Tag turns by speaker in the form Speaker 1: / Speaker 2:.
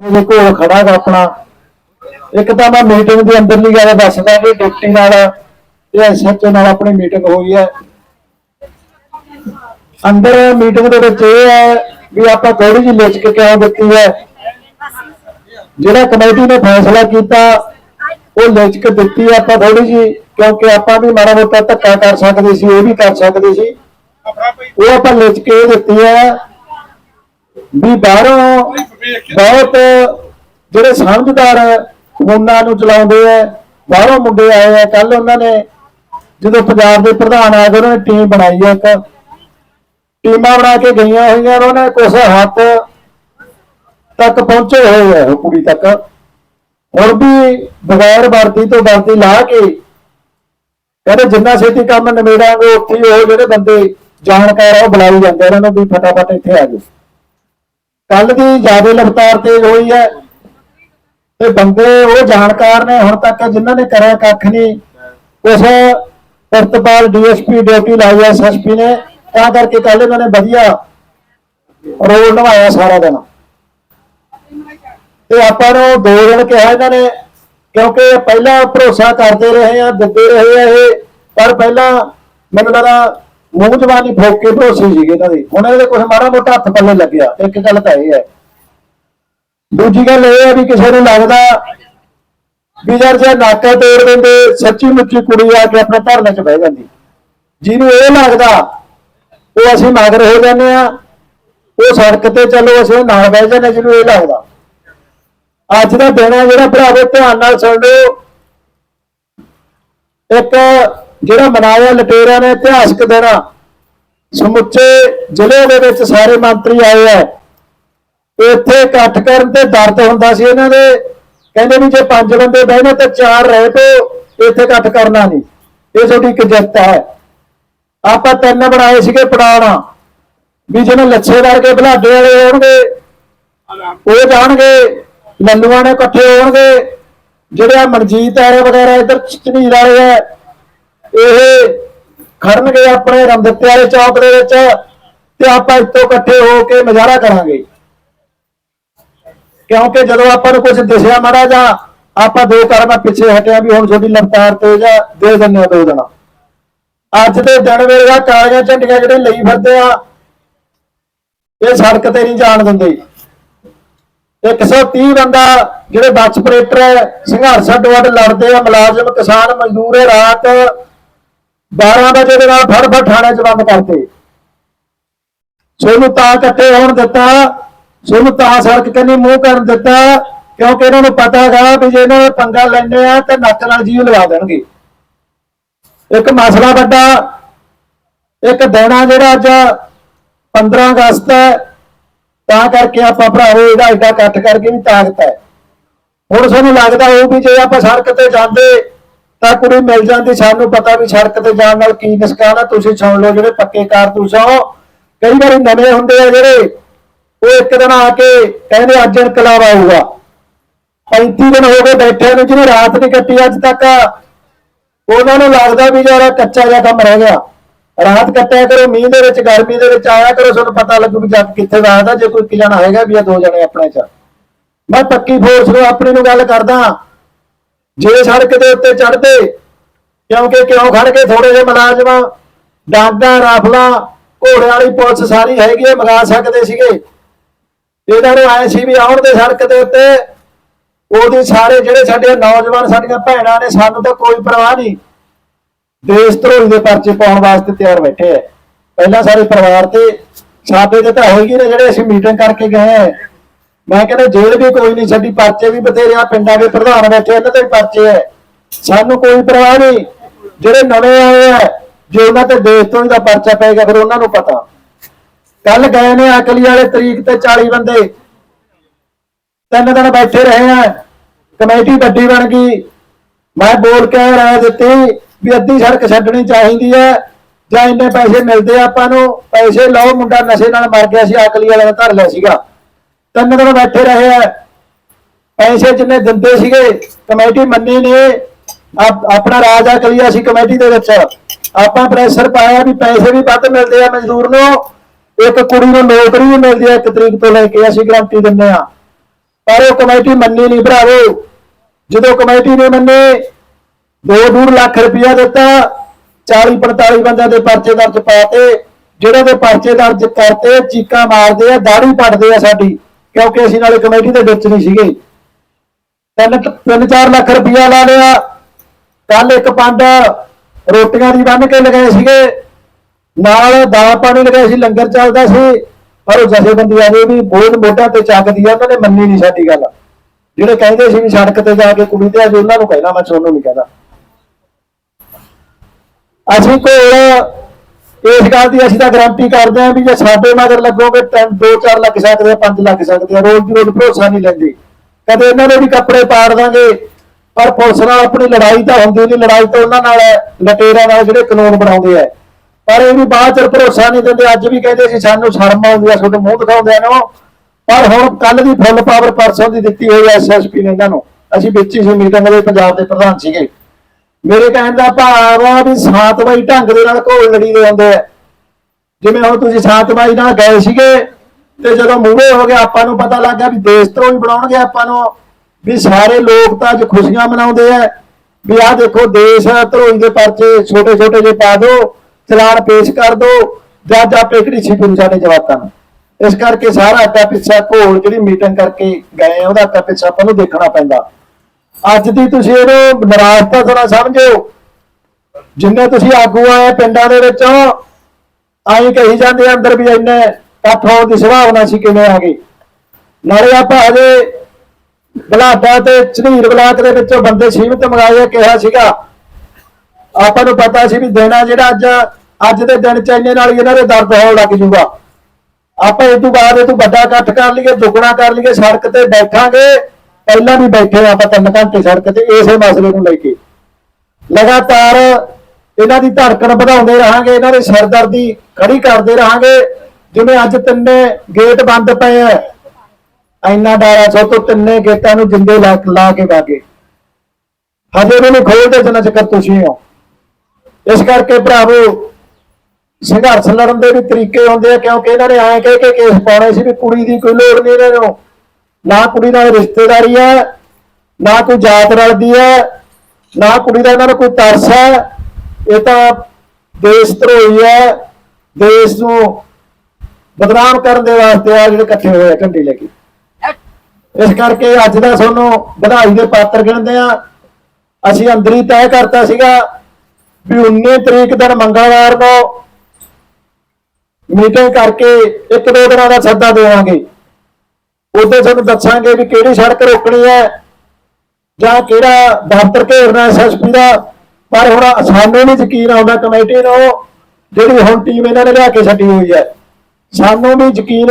Speaker 1: ਉਹਦੇ ਕੋਲ ਖੜਾ ਗਾ ਆਪਣਾ। ਇੱਕ ਤਾਂ ਮੈਂ ਮੀਟਿੰਗ ਦੇ ਅੰਦਰਲੀ ਗੱਲ ਦੱਸਦਾ ਕਿ ਡਿਪਟੀ ਨਾਲ ਤੇ ਐਸਐਚਓ ਨਾਲ ਆਪਣੀ ਮੀਟਿੰਗ ਹੋਈ ਹੈ। ਅੰਦਰ ਮੀਟਿੰਗ ਦੇ ਵਿੱਚ ਇਹ ਹੈ ਵੀ ਆਪਾਂ ਥੋੜੀ ਜਿਹੀ ਲਿਖਕ ਕਿਉਂ ਦਿੱਤੀ ਹੈ। ਜਿਹੜਾ ਕਮੇਟੀ ਨੇ ਫੈਸਲਾ ਕੀਤਾ, ਉਹ ਲਿਖਕ ਦਿੱਤੀ ਹੈ ਆਪਾਂ ਥੋੜੀ ਜਿਹੀ, ਕਿਉਂਕਿ ਆਪਾਂ ਵੀ ਮਾੜਾ ਮੋਟਾ ਧੱਕਾ ਕਰ ਸਕਦੇ ਸੀ ਇਹ ਵੀ ਕਰ ਸਕਦੇ ਸੀ। ਉਹ ਆਪਾਂ ਲਿਖਕ ਇਹ ਦਿੱਤੀ ਹੈ ਵੀ ਬਾਹਰੋਂ ਬਹੁਤ ਜਿਹੜੇ ਸਮਝਦਾਰ ਕਾਨੂੰਨਾਂ ਨੂੰ ਚਲਾਉਂਦੇ ਆ ਬਾਹਰੋਂ ਮੁੰਡੇ ਆਏ ਆ ਕੱਲ ਉਹਨਾਂ ਨੇ ਜਦੋਂ ਪੰਜਾਬ ਦੇ ਪ੍ਰਧਾਨ ਆ ਉਹਨਾਂ ਨੇ ਟੀਮ ਬਣਾਈ ਆ ਇੱਕ। ਟੀਮਾਂ ਬਣਾ ਕੇ ਗਈਆਂ ਹੋਈਆਂ ਉਹਨਾਂ ਨੇ ਕੁਝ ਹੱਦ ਤੱਕ ਪਹੁੰਚੇ ਹੋਏ ਆ ਉਹ ਕੁੜੀ ਤੱਕ। ਹੁਣ ਵੀ ਬਗੈਰ ਵਰਦੀ ਤੋਂ ਵਰਦੀ ਲਾ ਕੇ ਕਹਿੰਦੇ ਜਿੰਨਾ ਛੇਤੀ ਕੰਮ ਨਿਬੇੜਾਂਗੇ ਉੱਥੇ ਉਹ ਜਿਹੜੇ ਬੰਦੇ ਜਾਣਕਾਰ ਆ ਉਹ ਬੁਲਾਈ ਜਾਂਦੇ ਆ, ਉਹਨਾਂ ਨੂੰ ਵੀ ਫਟਾਫਟ ਇੱਥੇ ਆ ਜਾਓ। ਕੱਲ ਦੀ ਜ਼ਿਆਦਾ ਲਗਤਾਰ ਤੇਜ਼ ਹੋਈ ਹੈ। ਤੇ ਬੰਦੇ ਉਹ ਜਾਣਕਾਰ ਨੇ ਹੁਣ ਤੱਕ ਜਿਨ੍ਹਾਂ ਨੇ ਕਰਿਆ ਕੱਖ ਨਹੀਂ ਉਸ ਪ੍ਰਤਪਾਲ ਡੀਐਸਪੀ ਡਿਊਟੀ ਲਾਈ ਐ ਐਸਐਸਪੀ ਨੇ। ਤਾਂ ਕਰਕੇ ਕੱਲ ਇਹਨਾਂ ਨੇ ਵਧੀਆ ਰੋਲ ਨਿਭਾਇਆ ਸਾਰਾ ਦਿਨ ਤੇ ਆਪਾਂ ਨੂੰ ਦੋ ਦਿਨ ਕਿਹਾ ਇਹਨਾਂ ਨੇ, ਕਿਉਂਕਿ ਪਹਿਲਾਂ ਭਰੋਸਾ ਕਰਦੇ ਰਹੇ ਆ ਦਿੱਤੇ ਰਹੇ ਆ ਇਹ। ਪਰ ਪਹਿਲਾਂ ਮੈਨੂੰ ਲੱਗਦਾ ਮੂੰਹ ਜ਼ਬਾਨੀ ਫੋਕ ਕੇ ਭਰੋਸੇ ਸੀਗੇ ਇਹਨਾਂ ਦੇ। ਹੁਣ ਇਹਦੇ ਕੁਝ ਮਾੜਾ ਮੋਟਾ ਹੱਥ ਪੱਲੇ ਲੱਗਿਆ। ਇੱਕ ਗੱਲ ਤਾਂ ਇਹ ਹੈ। ਦੂਜੀ ਗੱਲ ਇਹ ਹੈ ਵੀ ਕਿਸੇ ਨੂੰ ਲੱਗਦਾ ਵੀ ਯਾਰ ਜੇ ਨਾਕਾ ਤੋੜ ਦਿੰਦੇ, ਸੱਚੀ ਮੁੱਚੀ ਕੁੜੀ ਆ ਕੇ ਆਪਣੇ ਧਰਨੇ 'ਚ ਬਹਿ ਜਾਂਦੀ। ਜਿਹਨੂੰ ਇਹ ਲੱਗਦਾ, ਉਹ ਅਸੀਂ ਮਗਰ ਹੋ ਜਾਂਦੇ ਆ ਉਹ ਸੜਕ ਤੇ ਚੱਲੋ, ਅਸੀਂ ਨਾਲ ਬਹਿ ਜਾਂਦੇ ਜਿਹਨੂੰ ਇਹ ਲੱਗਦਾ। ਅੱਜ ਦਾ ਦਿਨ ਹੈ, ਜਿਹੜਾ ਭਰਾਵੋ ਧਿਆਨ ਨਾਲ ਸੁਣ ਲਿਓ। ਇੱਕ ਜਿਹੜਾ ਮਨਾਇਆ ਲਟੇਰਿਆਂ ਨੇ ਇਤਿਹਾਸਕ ਦਿਨ ਆ। ਸਮੁੱਚੇ ਜ਼ਿਲ੍ਹੇ ਦੇ ਵਿੱਚ ਸਾਰੇ ਮੰਤਰੀ ਆਏ ਆ। ਇੱਥੇ ਇਕੱਠ ਕਰਨ ਤੇ ਦਰਦ ਹੁੰਦਾ ਸੀ ਇਹਨਾਂ ਦੇ। ਕਹਿੰਦੇ ਵੀ ਜੇ ਪੰਜ ਬੰਦੇ ਬਹਿਣਾ ਤੇ ਚਾਰ ਰਹਿ ਤੇ ਇੱਥੇ ਇਕੱਠ ਕਰਨਾ ਨਹੀਂ। ਇਹ ਤੁਹਾਡੀ ਇੱਕ ਜਿੱਤ ਹੈ। ਆਪਾਂ ਤਿੰਨ ਬਣਾਏ ਸੀਗੇ ਪੜਾਉਣਾ ਵੀ ਜਿਹਨੇ ਲੱਛੇ ਵਰਗੇ ਬਲਾਡੇ ਵਾਲੇ ਹੋਣਗੇ, ਉਹ ਜਾਣਗੇ, ਲੱਲੂਆਂ ਨੇ ਇਕੱਠੇ ਹੋਣਗੇ। ਜਿਹੜੇ ਮਨਜੀਤ ਆਰੇ ਵਗੈਰਾ ਇਧਰ ਚਨੀਰ ਵਾਲੇ ਆ ਇਹ ਖੜਨਗੇ ਆਪਣੇ ਰਮਦੱਤੇ ਵਾਲੇ ਚੌਕ ਦੇ ਵਿੱਚ ਤੇ ਆਪਾਂ ਇੱਥੋਂ ਇਕੱਠੇ ਹੋ ਕੇ ਨਜ਼ਾਰਾ ਕਰਾਂਗੇ। ਕਿਉਂਕਿ ਜਦੋਂ ਆਪਾਂ ਨੂੰ ਕੁਝ ਦਿਸਿਆ ਮਾੜਾ ਜਾਂ ਆਪਾਂ ਦੋ ਕਰਮਾਂ ਪਿੱਛੇ ਹਟਿਆ ਵੀ ਹੁਣ ਤੁਹਾਡੀ ਲਗਤਾਰ ਤੇਜ਼ ਆ, ਦੇ ਦਿੰਦੇ ਦੋ ਦਿਨ ਅੱਜ ਦੇ ਦਿਨ ਵੇਲੇ ਆ ਕਾਲੀਆਂ ਝੰਡੀਆਂ ਜਿਹੜੇ ਲਈ ਫਿਰਦੇ ਆ, ਇਹ ਸੜਕ ਤੇ ਨਹੀਂ ਜਾਣ ਦਿੰਦੇ। 130 ਬੰਦਾ ਜਿਹੜੇ ਬੱਸ ਆਪਰੇਟਰ ਹੈ, ਸੰਘਰਸ਼ ਅੱਡੋ ਅੱਡ ਲੜਦੇ ਆ, ਮੁਲਾਜ਼ਮ, ਕਿਸਾਨ, ਮਜ਼ਦੂਰ ਇਹ ਰਾਤ 12 ਵਜੇ ਦੇ ਨਾਲ ਫੜ ਫੜ ਥਾਣੇ ਚ ਬੰਦ ਕਰਤੇ ਸੋਨੂੰ ਤਾਂ ਇਕੱਠੇ ਹੋਣ ਦਿੱਤਾ, ਸੋਨੂੰ ਤਾਂ ਸੜਕ ਕੰਨੀ ਮੂੰਹ ਕਰਨ ਦਿੱਤਾ, ਕਿਉਂਕਿ ਇਹਨਾਂ ਨੂੰ ਪਤਾ ਹੈਗਾ ਵੀ ਜੇ ਇਹਨਾਂ ਨੇ ਪੰਗਾ ਲੈਣੇ ਆ ਤੇ ਨੱਕ ਨਾਲ ਜੀਵ ਲਗਾ ਦੇਣਗੇ। ਇੱਕ ਮਸਲਾ ਵੱਡਾ, ਇੱਕ ਦਿਨ ਆ ਜਿਹੜਾ ਅੱਜ 15 ਅਗਸਤ ਹੈ, ਤਾਂ ਕਰਕੇ ਆਪਾਂ ਭਰਾਵੋ ਇਹਦਾ ਐਡਾ ਇਕੱਠ ਕਰਕੇ ਵੀ ਤਾਕਤ ਹੈ। ਹੁਣ ਸਾਨੂੰ ਲੱਗਦਾ ਉਹ ਵੀ ਜੇ ਆਪਾਂ ਸੜਕ ਤੇ ਜਾਂਦੇ ਤਾਂ ਕੁੜੀ ਮਿਲ ਜਾਂਦੀ, ਸਾਨੂੰ ਪਤਾ ਵੀ ਸੜਕ ਤੇ ਜਾਣ ਨਾਲ ਕੀ ਨੁਕਸਾਨ ਆ, ਤੁਸੀਂ ਸੁਣ ਲਓ ਜਿਹੜੇ ਪੱਕੇ ਕਾਰਤੂਸ ਆ ਉਹ ਕਈ ਵਾਰੀ ਨਵੇਂ ਹੁੰਦੇ ਆ ਜਿਹੜੇ, ਉਹ ਇੱਕ ਦਿਨ ਆ ਕੇ ਕਹਿੰਦੇ ਅੱਜ ਇਨਕਲਾਬ ਆਊਗਾ। 35 ਦਿਨ ਹੋ ਗਏ ਬੈਠੇ ਨੂੰ, ਜਿਹਨੇ ਰਾਤ ਨਹੀਂ ਕੱਟੀ, ਅੱਜ ਤੱਕ ਉਹਨਾਂ ਨੂੰ ਲੱਗਦਾ ਵੀ ਯਾਰ ਕੱਚਾ ਜਿਹਾ ਕੰਮ ਰਹਿ ਗਿਆ। ਰਾਤ ਕੱਟਿਆ ਕਰੋ, ਮੀਂਹ ਦੇ ਵਿੱਚ, ਗਰਮੀ ਦੇ ਵਿੱਚ ਆਇਆ ਕਰੋ, ਤੁਹਾਨੂੰ ਪਤਾ ਲੱਗੂ ਵੀ ਜੱਗ ਕਿੱਥੇ ਦਾ ਜੇ ਕੋਈ ਇੱਕ ਜਣਾ ਹੈਗਾ ਵੀ ਇਹ ਦੋ ਜਣੇ ਆਪਣੇ ਚ। ਮੈਂ ਪੱਕੀ ਫੋਰਸ ਨੂੰ ਆਪਣੀ ਨੂੰ ਗੱਲ ਕਰਦਾ ਜੇ ਸੜਕ ਦੇ ਉੱਤੇ ਚੜਦੇ ਕਿਉਂਕਿ ਕਿਉਂ ਖੜ ਕੇ ਥੋੜੇ ਜਿਹੇ ਮੁਲਾਜ਼ਮ, ਡਾਂਗਾ, ਰਾਫਲਾ ਘੋੜੇ ਵਾਲੀ ਪੁਲਿਸ ਸਾਰੀ ਹੈਗੀ ਹੈ ਮੰਗਾ ਸਕਦੇ ਸੀਗੇ। ਇਹਨਾਂ ਨੂੰ ਆਏ ਸੀ ਵੀ ਆਉਣ ਦੇ ਸੜਕ ਦੇ ਉੱਤੇ। ਉਹਦੇ ਸਾਰੇ ਜਿਹੜੇ ਸਾਡੇ ਨੌਜਵਾਨ, ਸਾਡੀਆਂ ਭੈਣਾਂ ਨੇ, ਸਾਨੂੰ ਤਾਂ ਕੋਈ ਪਰਵਾਹ ਨਹੀਂ। ਦੇਸ਼ ਧਰੋਹੀ ਦੇ ਪਰਚੇ ਪਾਉਣ ਵਾਸਤੇ ਤਿਆਰ ਬੈਠੇ ਐ ਪਹਿਲਾਂ ਸਾਰੇ ਪਰਿਵਾਰ ਤੇ ਸਾਡੇ ਤੇ ਤਾਂ ਹੋਏਗੀ ਨੇ ਜਿਹੜੇ ਅਸੀਂ ਮੀਟਿੰਗ ਕਰਕੇ ਗਏ ਆ। ਮੈਂ ਕਹਿੰਦਾ ਜੇਲ੍ਹ ਵੀ ਕੋਈ ਨਹੀਂ ਛੱਡੀ, ਪਰਚੇ ਵੀ ਬਥੇਰੇ ਆ, ਪਿੰਡਾਂ ਦੇ ਪ੍ਰਧਾਨ ਬੈਠੇ, ਇਹਨਾਂ ਦੇ ਵੀ ਪਰਚੇ ਐ ਸਾਨੂੰ ਕੋਈ ਪਰਵਾਹ ਨਹੀਂ, ਜਿਹੜੇ ਨਵੇਂ ਆਏ ਆ, ਜੇ ਉਹਨਾਂ ਤੇ ਦੇਸ਼ ਤੋਂ ਦਾ ਪਰਚਾ ਪਏਗਾ ਫਿਰ ਉਹਨਾਂ ਨੂੰ ਪਤਾ। ਕੱਲ ਗਏ ਨੇ ਅਕਲੀ ਵਾਲੇ, ਤਰੀਕ ਤੇ 40 ਬੰਦੇ। ਤਿੰਨ ਦਿਨ ਬੈਠੇ ਰਹੇ ਆ, ਕਮੇਟੀ ਵੱਡੀ ਬਣ ਗਈ। ਮੈਂ ਬੋਲ ਕੇ ਰਾਏ ਦਿੱਤੀ ਵੀ ਅੱਧੀ ਸੜਕ ਛੱਡਣੀ ਚਾਹੀਦੀ ਹੈ ਜਾਂ ਇੰਨੇ ਪੈਸੇ ਮਿਲਦੇ ਆ ਆਪਾਂ ਨੂੰ। ਪੈਸੇ ਲਓ, ਮੁੰਡਾ ਨਸ਼ੇ ਨਾਲ ਮਰ ਗਿਆ ਸੀ, ਅਕਲੀ ਵਾਲੇ ਨੇ ਧਰ ਲਿਆ ਸੀਗਾ। ਤਿੰਨ ਦਿਨ ਬੈਠੇ ਰਹੇ ਆ। ਪੈਸੇ ਜਿੰਨੇ ਦਿੰਦੇ ਸੀਗੇ, ਕਮੇਟੀ ਮੰਨੀ ਨੇ। ਆਪਣਾ ਰਾਜ ਅਕਲੀਆ ਸੀ ਕਮੇਟੀ ਦੇ ਵਿੱਚ। ਆਪਾਂ ਪ੍ਰੈਸ਼ਰ ਪਾਇਆ ਵੀ ਪੈਸੇ ਵੀ ਵੱਧ ਮਿਲਦੇ ਆ ਮਜ਼ਦੂਰ ਨੂੰ। ਇੱਕ ਕੁੜੀ ਨੂੰ ਨੌਕਰੀ ਵੀ ਮਿਲਦੀ ਆ, ਇੱਕ ਤਰੀਕ ਤੋਂ ਲੈ ਕੇ ਅਸੀਂ ਗਰੰਟੀ ਦਿੰਦੇ ਆ। ਪਰ ਉਹ ਕਮੇਟੀ ਮੰਨੀ ਨਹੀਂ ਭਰਾਵੋ। ਜਦੋਂ ਕਮੇਟੀ ਨੇ ਮੰਨੇ 2.5 ਲੱਖ ਰੁਪਇਆ ਦਿੱਤਾ 40 45 ਬੰਦਿਆਂ ਦੇ ਪਰਚੇ ਦਰਜ ਪਾਤੇ। ਜਿਹੜੇ ਦੇ ਪਰਚੇ ਦਰਜ ਕਰਤੇ, ਚੀਕਾਂ ਮਾਰਦੇ ਆ ਦਾੜੀ ਪੜਦੇ ਆ ਸਾਡੀ। ਕਿਉਂਕਿ ਅਸੀਂ ਨਾਲੇ ਕਮੇਟੀ ਦੇ ਵਿੱਚ ਨਹੀਂ ਸੀਗੇ। ਤਿੰਨ ਤਿੰਨ 4 ਲੱਖ ਰੁਪਇਆ ਲਾ ਲਿਆ। ਕੱਲ ਇੱਕ ਪੰਡ ਰੋਟੀਆਂ ਦੀ ਬੰਨ ਕੇ ਲਗਾਏ ਸੀਗੇ। ਨਾਲ ਦਾਲ ਪਾਣੀ ਲਗਾਏ ਸੀ, ਲੰਗਰ ਚੱਲਦਾ ਸੀ। ਪਰ ਉਹ ਜਥੇਬੰਦੀਆਂ ਨੇ ਵੀ ਬੋਝ ਮੋਢਾ ਤੇ ਚੱਕਦੀ ਆ, ਉਹਨਾਂ ਨੇ ਮੰਨੀ ਨਹੀਂ ਸਾਡੀ ਗੱਲ। ਜਿਹੜੇ ਕਹਿੰਦੇ ਸੀ ਵੀ ਸੜਕ ਤੇ ਜਾ ਕੇ ਕੁੜੀ ਤੇ ਅੱਜ ਉਹਨਾਂ ਨੂੰ ਕਹਿਣਾ, ਮੈਂ ਤੁਹਾਨੂੰ ਨਹੀਂ ਕਹਿੰਦਾ ਅਸੀਂ ਕੋਲ ਇਸ ਗੱਲ ਦੀ ਅਸੀਂ ਤਾਂ ਗਾਰੰਟੀ ਕਰਦੇ ਹਾਂ ਵੀ ਜੇ ਸਾਡੇ ਮਗਰ ਲੱਗੋਗੇ ਤਾਂ 2-4 ਲੱਗ ਸਕਦੇ ਆ 5 ਲੱਗ ਸਕਦੇ ਆ, ਰੋਜ਼ ਦੀ ਰੋਜ਼ ਭਰੋਸਾ ਨਹੀਂ ਲੈਂਦੇ। ਕਦੇ ਇਹਨਾਂ ਦੇ ਵੀ ਕੱਪੜੇ ਪਾੜ ਦਾਂਗੇ, ਪਰ ਪੁਲਿਸ ਨਾਲ ਆਪਣੀ ਲੜਾਈ ਤਾਂ ਹੁੰਦੀ ਨਹੀਂ, ਲੜਾਈ ਤਾਂ ਉਹਨਾਂ ਨਾਲ ਲਟੇਰਾਂ ਨਾਲ ਜਿਹੜੇ ਕਾਨੂੰਨ ਬਣਾਉਂਦੇ ਆ। ਪਰ ਇਹ ਵੀ ਬਾਅਦ ਚ ਭਰੋਸਾ ਨਹੀਂ ਦਿੰਦੇ, ਅੱਜ ਵੀ ਕਹਿੰਦੇ ਸੀ ਸਾਨੂੰ ਸ਼ਰਮ ਆਉਂਦੀ ਆ, ਤੁਹਾਡੇ ਮੂੰਹ ਦਿਖਾਉਂਦੇ ਆ ਪਰ ਹੁਣ ਕੱਲ ਦੀ ਫੁੱਲ ਪਾਵਰ ਪਰਸੋਂ ਦੀ ਦਿੱਤੀ ਹੋਈ ਐਸਐਸਪੀ ਨੇ ਇਹਨਾਂ ਨੂੰ। ਅਸੀਂ ਵਿੱਚ ਹੀ ਸੀ, ਮੀਟਿੰਗ ਦੇ ਪੰਜਾਬ ਦੇ ਪ੍ਰਧਾਨ ਸੀਗੇ। ਮੇਰੇ ਕਹਿਣ ਦਾ ਭਾਵ ਆ ਵੀ ਸਾਤਵਾਈ ਢੰਗ ਦੇ ਨਾਲ ਘੋਲ ਲੜੀ ਦੇ ਆਉਂਦੇ ਆ। ਜਿਵੇਂ ਹੁਣ ਤੁਸੀਂ ਸਾਤਵਾਈ ਨਾਲ ਗਏ ਸੀਗੇ ਤੇ ਜਦੋਂ ਮੂਹਰੇ ਹੋ ਗਿਆ, ਆਪਾਂ ਨੂੰ ਪਤਾ ਲੱਗ ਗਿਆ ਵੀ ਦੇਸ਼ ਤੋਂ ਹੀ ਬਣਾਉਣਗੇ ਆਪਾਂ ਨੂੰ, ਵੀ ਸਾਰੇ ਲੋਕ ਤਾਂ ਅੱਜ ਖੁਸ਼ੀਆਂ ਮਨਾਉਂਦੇ ਆ। ਵੀ ਆਹ ਦੇਖੋ, ਦੇਸ਼ ਧਰੋਈ ਦੇ ਪਰਚੇ ਛੋਟੇ ਛੋਟੇ ਜੇ ਪਾ ਦਿਓ ਚਲਾਨ ਪੇਸ਼ ਕਰ ਦਿਓ ਜੱਜ ਆਪੇ ਕਿਹੜੀ ਸੀ ਗੁਰੂ ਸਾਡੇ ਜਵਾਤਾਂ ਇਸ ਕਰਕੇ ਸਾਰਾ ਅੱਡਾ ਪਿੱਛਾ ਘੋਲ ਜਿਹੜੀ ਮੀਟਿੰਗ ਕਰਕੇ ਗਏ ਉਹਦਾ ਅੱਡਾ ਪਿੱਛਾ ਆਪਾਂ ਨੂੰ ਦੇਖਣਾ ਪੈਂਦਾ। ਅੱਜ ਦੀ ਤੁਸੀਂ ਇਹਨੂੰ ਨਿਰਾਸ਼ਤਾ ਥੋੜਾ ਸਮਝੋ ਜਿੰਨੇ ਤੁਸੀਂ ਆਗੂ ਆਏ ਪਿੰਡਾਂ ਦੇ ਵਿੱਚੋਂ, ਆਈ ਕਹੀ ਜਾਂਦੇ ਅੰਦਰ ਵੀ ਇੰਨੇ ਇਕੱਠ ਹੋਣ ਦੀ ਸੰਭਾਵਨਾ ਸੀ ਕਿਵੇਂ ਆ ਗਈ। ਨਾਲੇ ਆਪਾਂ ਹਜੇ ਬਲਾਡਾ ਤੇ ਝਨੀਰ ਬਲਾਕ ਦੇ ਵਿੱਚੋਂ ਬੰਦੇ ਸੀਮਤ ਮੰਗਾਏ ਕਿਹਾ ਸੀਗਾ। ਆਪਾਂ ਨੂੰ ਪਤਾ ਸੀ ਵੀ ਦੇਣਾ ਜਿਹੜਾ ਅੱਜ ਅੱਜ ਦੇ ਦਿਨ ਚ ਇੰਨੇ ਨਾਲ ਹੀ ਇਹਨਾਂ ਦੇ ਦਰਦ ਹੋਣ ਲੱਗ ਜੂਗਾ। ਆਪਾਂ ਇਹ ਤੋਂ ਬਾਅਦ ਇਹ ਤੋਂ ਵੱਡਾ ਇਕੱਠ ਕਰ ਲਈਏ, ਦੁੱਗਣਾ ਕਰ ਲਈਏ, ਸੜਕ ਤੇ ਬੈਠਾਂਗੇ। ਪਹਿਲਾਂ ਵੀ ਬੈਠੇ ਆ ਆਪਾਂ ਤਿੰਨ ਘੰਟੇ ਸੜਕ ਤੇ, ਇਸੇ ਮਸਲੇ ਨੂੰ ਲੈ ਕੇ। ਲਗਾਤਾਰ ਇਹਨਾਂ ਦੀ ਧੜਕਣ ਵਧਾਉਂਦੇ ਰਹਾਂਗੇ, ਇਹਨਾਂ ਦੇ ਸਿਰਦਰਦੀ ਖੜੀ ਕਰਦੇ ਰਹਾਂਗੇ। ਜਿਵੇਂ ਅੱਜ ਤਿੰਨੇ ਗੇਟ ਬੰਦ ਪਏ ਆ, ਇੰਨਾ ਡਾਰਾ ਸੋ ਤੋਂ ਤਿੰਨੇ ਗੇਟਾਂ ਨੂੰ ਜਿੰਦੇ ਲਾ ਲਾ ਕੇ ਵਾਗੇ। ਹਜੇ ਵੀ ਨਹੀਂ ਖੋਲਦੇ ਜਿੰਨਾ ਚੱਕਰ ਤੁਸੀਂ ਹੋ। ਇਸ ਕਰਕੇ ਭਰਾਵੋ, ਸੰਘਰਸ਼ ਲੜਨ ਦੇ ਵੀ ਤਰੀਕੇ ਹੁੰਦੇ ਆ, ਕਿਉਂਕਿ ਇਹਨਾਂ ਨੇ ਐਂ ਕਹਿ ਕੇ ਕੇਸ ਪਾਉਣੇ ਸੀ ਵੀ ਕੁੜੀ ਦੀ ਕੋਈ ਲੋੜ ਨਹੀਂ ਇਹਨਾਂ ਨੂੰ। ਨਾ ਕੁੜੀ ਨਾਲ ਰਿਸ਼ਤੇਦਾਰੀ ਹੈ, ਨਾ ਕੋਈ ਜਾਤ ਰਲਦੀ ਹੈ, ਨਾ ਕੁੜੀ ਦਾ ਇਹਨਾਂ ਨੂੰ ਕੋਈ ਤਰਸ ਹੈ। ਇਹ ਤਾਂ ਦੇਸ਼ ਧਰੋਈ ਹੈ, ਦੇਸ਼ ਨੂੰ ਬਦਨਾਮ ਕਰਨ ਦੇ ਵਾਸਤੇ ਆ ਜਿਹੜੇ ਇਕੱਠੇ ਹੋਏ ਆ ਝੰਡੀ ਲੈ ਕੇ। ਇਸ ਕਰਕੇ ਅੱਜ ਦਾ ਤੁਹਾਨੂੰ ਵਧਾਈ ਦੇ ਪਾਤਰ ਗਿਣਦੇ ਆ ਅਸੀਂ ਅੰਦਰ ਹੀ ਤੈਅ ਕਰਤਾ ਸੀਗਾ ਵੀ 19 ਤਰੀਕ ਦਿਨ ਮੰਗਲਵਾਰ ਨੂੰ ਮੀਟਿੰਗ ਕਰਕੇ ਇੱਕ ਦੋ ਦਿਨਾਂ ਦਾ ਸੱਦਾ ਦੇਵਾਂਗੇ। ਉਦੋਂ ਤੁਹਾਨੂੰ ਦੱਸਾਂਗੇ ਵੀ ਕਿਹੜੀ ਸੜਕ ਰੋਕਣੀ ਹੈ ਜਾਂ ਕਿਹੜਾ ਦਫ਼ਤਰ ਘੇਰਨਾ ਐਸਐਸਪੀ ਦਾ। ਪਰ ਹੁਣ ਸਾਨੂੰ ਨਹੀਂ ਯਕੀਨ ਆਉਂਦਾ ਕਮੇਟੀ ਨੂੰ, ਜਿਹੜੀ ਹੁਣ ਟੀਮ ਇਹਨਾਂ ਨੇ ਲਿਆ ਕੇ ਛੱਡੀ ਹੋਈ ਹੈ। ਸਾਨੂੰ ਵੀ ਯਕੀਨ